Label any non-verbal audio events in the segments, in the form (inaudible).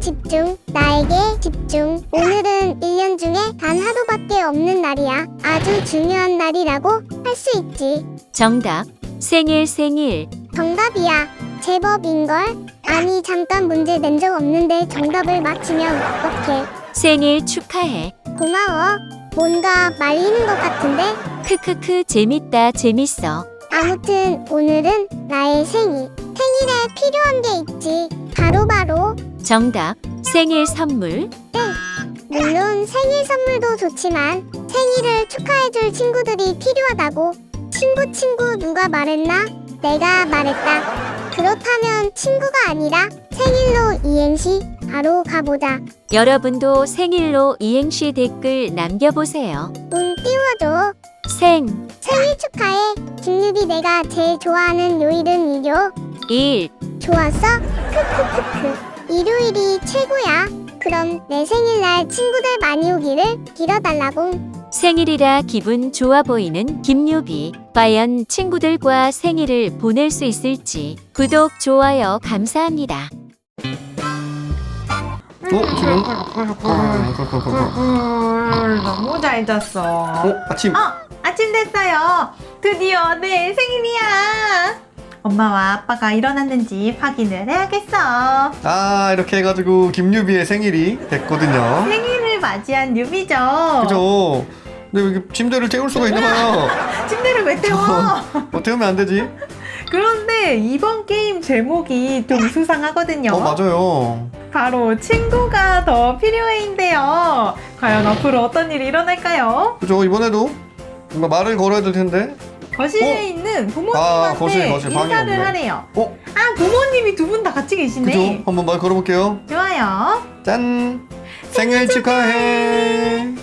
집중. 나에게 집중. 오늘은 1년 중에 단 하루밖에 없는 날이야. 아주 중요한 날이라고 할 수 있지. 정답. 생일 생일. 정답이야. 제법인걸? 아니, 잠깐 문제 낸 적 없는데 정답을 맞히면 어떡해. 생일 축하해. 고마워. 뭔가 말리는 것 같은데? 크크크 재밌다 재밌어. 아무튼 오늘은 나의 생일. 생일에 필요한 게 있지. 바로바로 정답. 생일 선물. 물론 생일 선물도 좋지만 생일을 축하해줄 친구들이 필요하다고. 친구 친구 누가 말했나? 내가 말했다. 그렇다면 친구가 아니라 생일로 이행시 바로 가보자. 여러분도 생일로 이행시 댓글 남겨보세요. 운 띄워줘. 생. 생일 축하해. 김유비 내가 제일 좋아하는 요일은 일요. 일. 좋았어? 크크크크. 일요일이 최고야. 그럼 내 생일날 친구들 많이 오기를 빌어달라고. 생일이라 기분 좋아 보이는 김유비. 과연 친구들과 생일을 보낼 수 있을지 구독, 좋아요 감사합니다. 어 지금? 음, 너무 잘 잤어. 어 아침. 어, 아침 됐어요. 드디어 내 생일이야. 엄마와 아빠가 일어났는지 확인을 해야겠어. 아 이렇게 해가지고 김유비의 생일이 됐거든요. 생일을 맞이한 뉴비죠. 그죠? 근데 왜 이렇게 침대를 태울 수가 있나봐요. (laughs) 침대를 왜 태워? 어 태우면 안 되지? 그런데 이번 게임 제목이 좀 수상하거든요. 어 맞아요. 바로 친구가 더 필요해인데요. 과연 앞으로 어떤 일이 일어날까요? 그죠 이번에도 뭔가 말을 걸어야 될 텐데. 거실에 어? 있는 부모님한테 아, 거실, 거실, 방이 인사를 없네. 하래요. 어 아, 부모님이 두 분 다 같이 계시네. 그죠? 한번 말 걸어볼게요. 좋아요. 짠. 생일 축하해.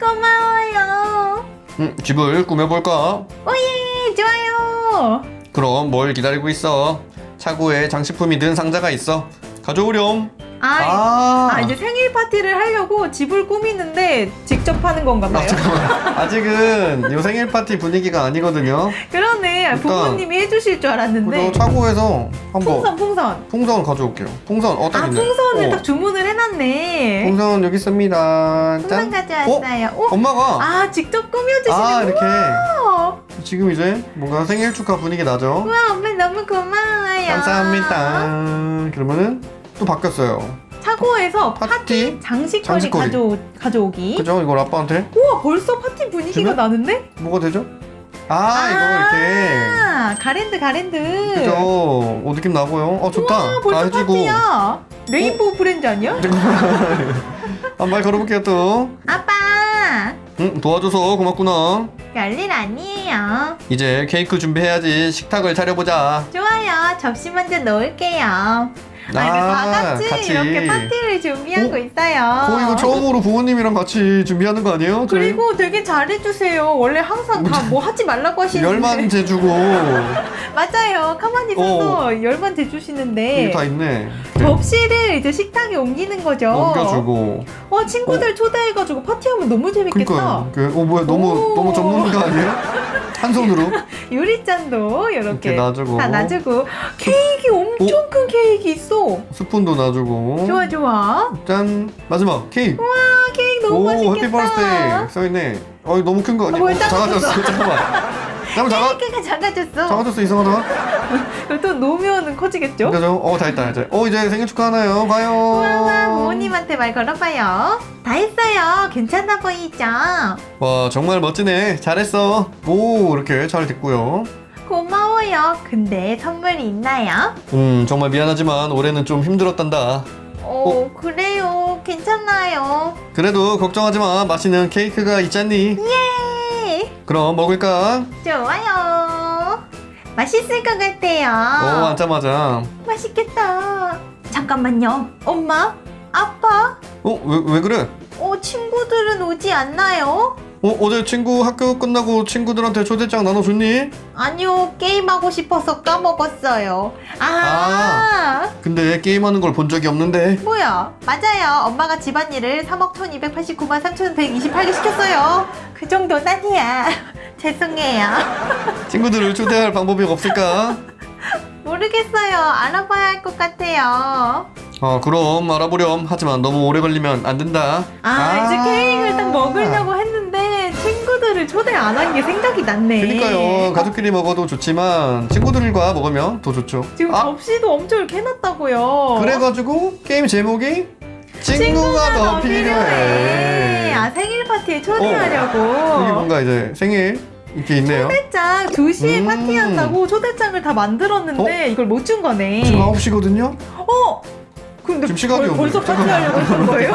고마워요. 음, 집을 꾸며볼까? 오예, 좋아요. 그럼 뭘 기다리고 있어? 차고에 장식품이 든 상자가 있어. 가져오렴. 아, 아, 아, 이제 생일 파티를 하려고 집을 꾸미는데 직접 하는 건가 봐요. 아, 잠깐만. 아직은 요 생일 파티 분위기가 아니거든요. 그러네. 부모님이 해주실 줄 알았는데. 차고에서 한번 풍선, 풍선. 풍선 가져올게요. 풍선 어, 딱 아, 있네. 풍선을 어, 딱 주문을 해놨네. 풍선 여기 있습니다. 풍선 짠. 가져왔어요. 오, 엄마가 아, 직접 꾸며주시는 아, 이렇게 우와. 지금 이제 뭔가 생일 축하 분위기 나죠? 우와, 엄마 너무 고마워요. 감사합니다. 그러면은 또 바뀌었어요. 차고에서 파티, 파티? 장식거리, 장식거리. 가져, 가져오기. 그죠? 이걸 아빠한테 우와, 벌써 파티 분위기가 주면? 나는데? 뭐가 되죠? 아, 이거 이렇게 아, 가랜드, 가랜드. 그죠? 어 느낌 나고요. 어 좋다. 아, 벌써 파티야. 레인보우 브랜드 아니야? (laughs) 한말 걸어볼게요 또. 아빠, 응 도와줘서 고맙구나. 별일 아니에요. 이제 케이크 준비해야지 식탁을 차려보자. 좋아요. 접시 먼저 넣을게요. 아, 이거 다 같이, 같이. 이렇게 파티를 준비하고 어? 있어요. 어 이거 처음으로 부모님이랑 같이 준비하는 거 아니에요? 저희? 그리고 되게 잘해주세요. 원래 항상 다 뭐 하지 말라고 (laughs) 하시는데. 열만 재주고 (laughs) 맞아요. 가만히 있어도 열만 이게 대주시는데. 다 있네. 접시를 이제 식탁에 옮기는 거죠. 옮겨주고. 와 친구들 초대해가지고 파티하면 너무 재밌겠다. 그러니까 그, 어 뭐야 너무 오. 너무 전문가 아니에요? 한 손으로 (laughs) 유리잔도 이렇게, 이렇게 놔주고. 다 놔주고 케이크 엄청 큰 케이크 있어. 스푼도 놔주고. 좋아 좋아. 짠 마지막 케이크. 와 케이크 너무 오 맛있겠다. 해피 버스데이 써있네. 어 너무 큰 거 아니야? 뭘 어, 작아졌어 작아졌어. (laughs) 잠깐만. 잠깐 작아 케이크가 작아졌어. 작아졌어 이상하다. 그럼 또 놓으면 커지겠죠? 그죠? 어, 다 했다, 이제. 어, 이제 생일 축하하나요? 과연. 와와 부모님한테 말 걸어봐요. 다 했어요. 괜찮아 보이죠? 와, 정말 멋지네. 잘했어. 오, 이렇게 잘 됐고요. 고마워요. 근데 선물이 있나요? 음, 정말 미안하지만 올해는 좀 힘들었단다. 어, 그래요. 괜찮아요. 그래도 걱정하지 마. 맛있는 케이크가 있잖니. 예. 그럼 먹을까? 좋아요. 맛있을 것 같아요. 오, 앉자마자. 맛있겠다. 잠깐만요. 엄마? 아빠? 어, 왜, 왜 그래? 어, 친구들은 오지 않나요? 어, 어제 친구 학교 끝나고 친구들한테 초대장 나눠줬니? 아니요. 게임하고 싶어서 까먹었어요. 아. 근데 게임하는 걸 본 적이 없는데. 뭐야? 맞아요. 엄마가 집안일을 3억 1289만 3128개 시켰어요. 그 정도는 아니야. (laughs) 죄송해요. (laughs) 친구들을 초대할 방법이 없을까? 모르겠어요. 알아봐야 할 것 같아요. 어 그럼 알아보렴 하지만 너무 오래 걸리면 안 된다 아, 이제 케이크를 딱 먹으려고 했는데 친구들을 초대 안 한 게 생각이 났네. 그러니까요 가족끼리 먹어도 좋지만 친구들과 먹으면 더 좋죠 지금 아 접시도 엄청 이렇게 해놨다고요. 그래가지고 게임 제목이 친구가 더 필요해 아 생일 파티에 여기 초대하려고. 뭔가 이제 생일 이렇게 있네요 초대장 2시에 음. 파티한다고 초대장을 다 만들었는데 이걸 못 준 거네. 지금 9시거든요 어? 근데 지금 시간이 벌, 벌써 없네. 파티하려고 했던 거예요?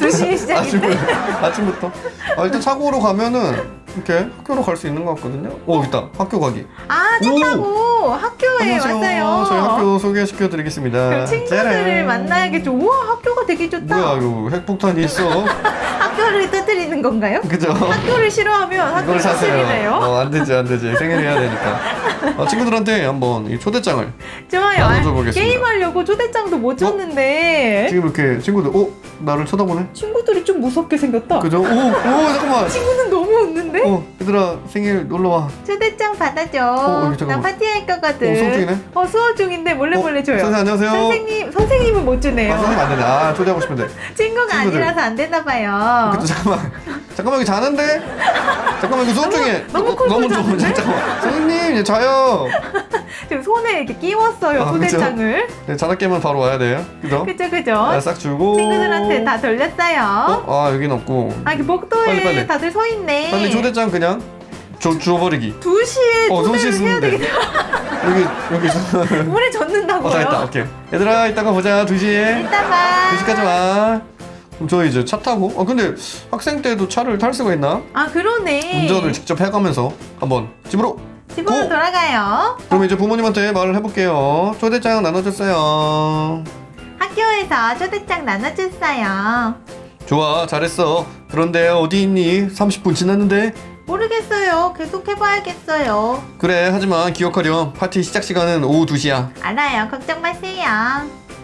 2시에 시작인데? 아침부터, 아침부터. 아, 일단 차고로 가면은 이렇게 학교로 갈 수 있는 것 같거든요. 오, 있다. 학교 가기. 아, 차 오. 타고 학교에 왔어요. 저희 학교 소개시켜 드리겠습니다. 그럼 친구들을 만나야겠죠. 우와, 학교가 되게 좋다. 뭐야, 이거 핵폭탄이 있어. (laughs) 학교를 떠들이는 건가요? 그죠? 학교를 싫어하면 학교 이걸 사세요. 어, 안 되지, 안 되지. 생일 해야 되니까. 어, 친구들한테 한번 이 초대장을 좋아요. 나눠줘 아, 보겠습니다. 게임하려고 초대장도 못 줬는데 지금 이렇게 친구들, 어? 나를 쳐다보네? 친구들이 좀 무섭게 생겼다. 그죠? 오, 오, 잠깐만. 친구는 웃는데? 어, 얘들아, 생일 놀러 와. 초대장 받아줘. 어, 여기 나 잠깐만. 파티할 거거든. 어, 수업 중이네? 어, 수업 중인데 몰래 어, 몰래 줘요. 선생님, 안녕하세요. 선생님, 선생님은 못 주네요. 아, 선생님 안 되네. 아, 초대하고 싶은데. (laughs) 친구가 친구들. 아니라서 안 되나 봐요. 그쵸 잠깐만 잠깐만 여기 자는데 잠깐만 이거 수업 중에 너무 어, 너무 좋은 자는데? 잠깐만 선생님 이제 자요 지금 손에 이렇게 끼웠어요, 아, 초대장을. 네, 자다 깨면 바로 와야 돼요 그죠 그죠, 그죠. 아, 싹 주고 친구들한테 다 돌렸어요. 어? 아 여긴 없고 아, 이렇게 복도에 빨리, 빨리. 다들 서 있네. 빨리 초대장 그냥 줘, 주워버리기 2시에 어 초대를 손 해야 씻으면 돼 되겠다. 여기 여기 저- (laughs) 물에 젖는다고요. 어, 다 있다 오케이 얘들아 이따가 보자 2시에 이따 봐. 2시까지 와 그럼 저 이제 차 타고 아 근데 학생 때도 차를 탈 수가 있나? 아, 그러네. 운전을 직접 해가면서 한번 집으로 집으로 고! 돌아가요. 그럼 이제 부모님한테 말을 해볼게요 초대장 나눠줬어요 학교에서 초대장 나눠줬어요. 좋아 잘했어 그런데 어디 있니 30분 지났는데 모르겠어요. 계속 해봐야겠어요. 그래 하지만 기억하렴 파티 시작 시간은 오후 2시야 알아요. 걱정 마세요.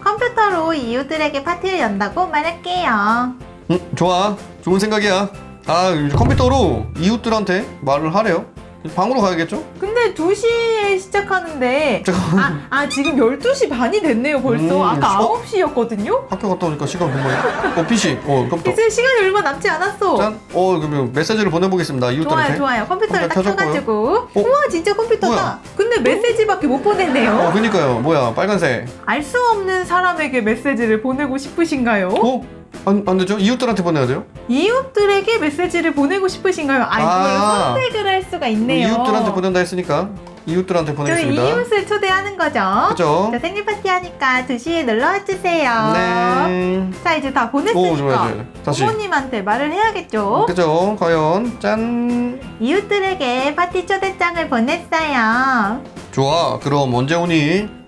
컴퓨터로 이웃들에게 파티를 연다고 말할게요. 응 좋아 좋은 생각이야 아 이제 컴퓨터로 이웃들한테 말을 하래요 방으로 가야겠죠? 근데 2시에 시작하는데 잠깐만 아, 아 지금 12시 반이 됐네요 벌써 음, 아까 어? 9시였거든요 학교 갔다 오니까 시간 금방이야 어 PC 어 컴퓨터 이제 시간이 얼마 남지 않았어 짠! 어 그러면 메시지를 보내보겠습니다 좋아요 이웃들한테 좋아요 컴퓨터를 딱 컴퓨터. 켜가지고 어? 우와 진짜 컴퓨터다 뭐야? 근데 메시지밖에 못 보냈네요 어 그니까요 뭐야 빨간색 알 수 없는 사람에게 메시지를 보내고 싶으신가요? 어? 안, 안 되죠? 이웃들한테 보내야 돼요? 이웃들에게 메시지를 보내고 싶으신가요? 아, 이걸 아. 선택을 할 수가 있네요. 이웃들한테 보낸다 했으니까 이웃들한테 보내겠습니다 이웃을 초대하는 거죠. 그죠? 자, 생일 파티 하니까 2시에 놀러 와 주세요. 네 자, 이제 다오 보냈으니까 좋아요 다시 부모님한테 말을 해야겠죠. 그죠? 과연 짠 이웃들에게 파티 초대장을 보냈어요. 좋아 그럼 언제 오니?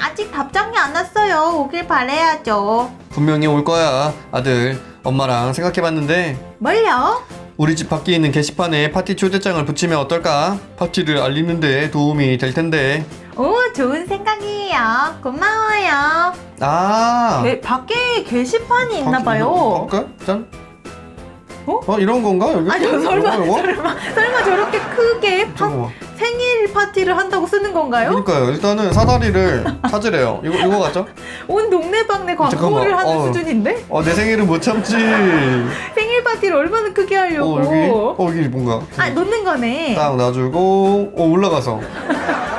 음, 아직 답장이 안 왔어요. 오길 바래야죠. 분명히 올 거야 아들 엄마랑 생각해봤는데 뭘요? 우리 집 밖에 있는 게시판에 파티 초대장을 붙이면 어떨까? 파티를 알리는데 도움이 될 텐데 오, 좋은 생각이에요. 고마워요. 아 게- 밖에 게시판이 있나 봐요. 볼까? 짠 어? 이런 건가 여기? 아니요, 설마? 설마, 설마 저렇게 크게 파- 잠깐만 생일 파티를 한다고 쓰는 건가요? 그러니까요 일단은 사다리를 찾으래요 이거, 이거 같죠? 온 동네방네 광고를 잠깐만, 하는 어. 수준인데? 어 내 생일은 못 참지 (laughs) 생일 파티를 얼마나 크게 하려고. 어 여기 어 여기 뭔가 아, 놓는 거네. 딱 놔주고 어 올라가서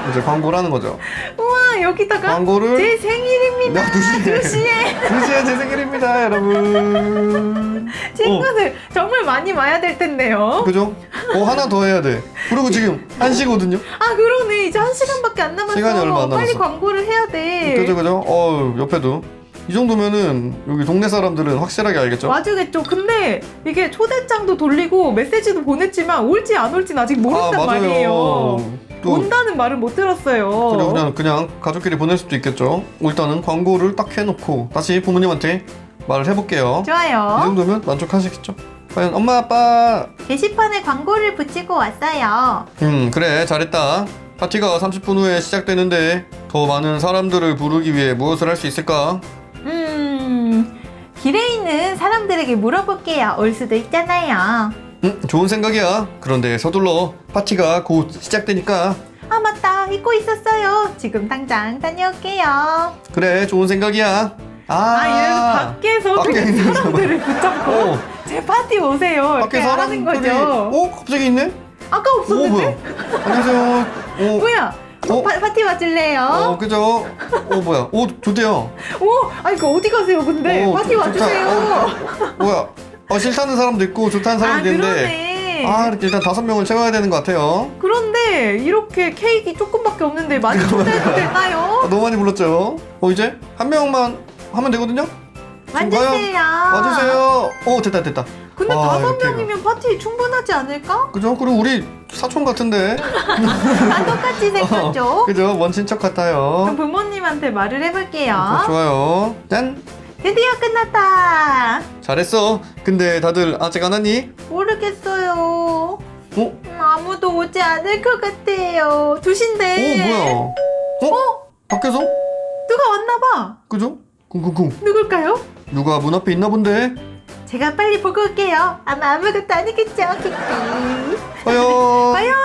이제 광고를 하는 거죠 우와, 여기다가 광고를 제 생일입니다. 야, 두 시에. 2시에. 두시에 제 생일입니다 여러분 (laughs) 친구들 정말 많이 와야 될 텐데요. 그죠? 어 하나 더 해야 돼 그리고 지금 1시거든요 아, 그러네. 이제 한 시간밖에 안 남았어. 시간이 얼마 안 빨리 남았어. 광고를 해야 돼. 그죠 그죠? 어 옆에도 이 정도면은 여기 동네 사람들은 확실하게 알겠죠? 와주겠죠. 근데 이게 초대장도 돌리고 메시지도 보냈지만 올지 안 올지는 아직 모른단 말이에요. 또 온다는 말은 못 들었어요. 그리고 그냥 그냥 가족끼리 보낼 수도 있겠죠. 일단은 광고를 딱 해놓고 다시 부모님한테 말을 해볼게요. 이 좋아요. 정도면 만족하시겠죠? 과연 엄마 아빠 게시판에 광고를 붙이고 왔어요. 음 그래 잘했다. 파티가 30분 후에 시작되는데 더 많은 사람들을 부르기 위해 무엇을 할 수 있을까? 음, 길에 있는 사람들에게 물어볼게요. 올 수도 있잖아요. 음 좋은 생각이야. 그런데 서둘러 파티가 곧 시작되니까 아 맞다 잊고 있었어요. 지금 당장 다녀올게요. 그래 좋은 생각이야 아, 아, 얘는 밖에서 밖에 있는 사람들을 붙잡고 어, 제 파티 오세요. 이렇게 밖에 하는 사람들이 거죠. 어 갑자기 있네 아까 오 뭐야 없었는데? 안녕하세요 오, 뭐야? 어? 파, 파티 와줄래요? 어 그죠 오 뭐야 오 좋대요 오, 아니 그 어디 가세요? 근데 오, 파티 좋- 와주세요. 좋다. 뭐야 어 싫다는 사람도 있고 좋다는 아 사람도 있는데. 그러네. 아 이렇게 일단 다섯 명을 채워야 되는 것 같아요. 그런데 이렇게 케이크 조금밖에 없는데 많이 초대해도 아, 되나요? 너무 많이 불렀죠. 어 이제 한 명만 하면 되거든요? 와주세요. 와주세요. 오 됐다 됐다. 근데 아, 다섯 이렇게 명이면 파티 충분하지 않을까? 그죠? 그리고 우리 사촌 같은데. 다 똑같이 (laughs) 생겼죠? 그죠? 먼 친척 같아요. 그럼 부모님한테 말을 해볼게요. 어, 좋아요. 짠 드디어 끝났다. 잘했어 근데 다들 아직 안 왔니? 모르겠어요. 어? 음, 아무도 오지 않을 것 같아요. 두신데. 오 뭐야 어? 밖에서? 누가 왔나 봐. 그죠? 쿵쿵쿵 누굴까요? 누가 문 앞에 있나 본데 제가 빨리 보고 올게요. 아마 아무것도 아니겠죠, 키키. 과연 (laughs) 과연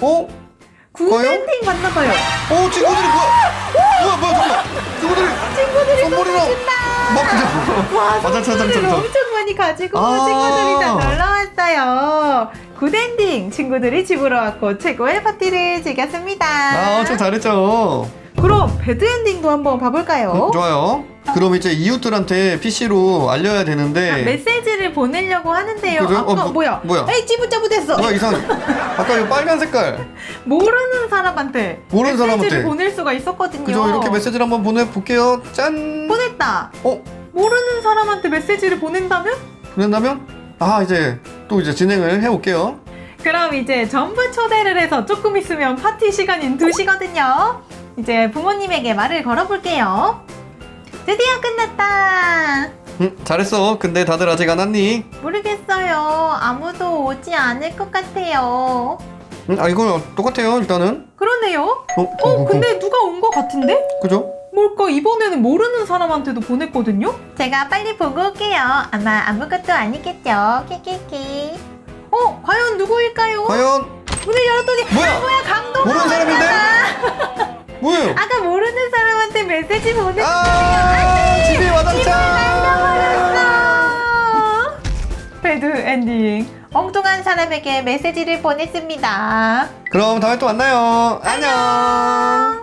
어? 구den팅 맞나 봐요. 어 친구들이 뭐야 와, 맞아, 맞아, 선물을 맞아. 엄청 많이 가지고 아. 친구들이 다 놀러 왔어요. 굿엔딩 친구들이 집으로 왔고 최고의 파티를 즐겼습니다. 아 엄청 잘했죠 그럼 배드엔딩도 한번 봐볼까요? 음, 좋아요 그럼 이제 이웃들한테 PC로 알려야 되는데 아, 메시지를 보내려고 하는데요. 그죠? 아까 어, 뭐- 뭐야? 뭐야? 에이 찌부짜부됐어. 뭐야 이상 아까 이 빨간 색깔 모르는 사람한테 모르는 메시지를 사람한테. 보낼 수가 있었거든요. 그죠 이렇게 메시지를 한번 보내 볼게요 짠 보냈다. 어? 모르는 사람한테 메시지를 보낸다면? 보낸다면 아 이제 또 이제 진행을 해볼게요 그럼 이제 전부 초대를 해서 조금 있으면 파티 시간인 2시거든요. 이제 부모님에게 말을 걸어볼게요. 드디어 끝났다. 음, 잘했어 근데 다들 아직 안 왔니? 모르겠어요. 아무도 오지 않을 것 같아요. 음, 아 이거 똑같아요 일단은 그러네요. 어? 어, 근데 누가 온 것 같은데? 그죠? 뭘까? 이번에는 모르는 사람한테도 보냈거든요? 제가 빨리 보고 올게요. 아마 아무것도 아니겠죠. 키키키. 어, 과연 누구일까요? 과연 문을 열었더니 뭐야? 뭐야 강동 모르는 사람인데? 뭐예요? 아까 모르는 사람한테 메시지 보냈 아 집이 와장창 날려버렸어. 배드 엔딩. 엉뚱한 사람에게 메시지를 보냈습니다. 그럼 다음에 또 만나요 안녕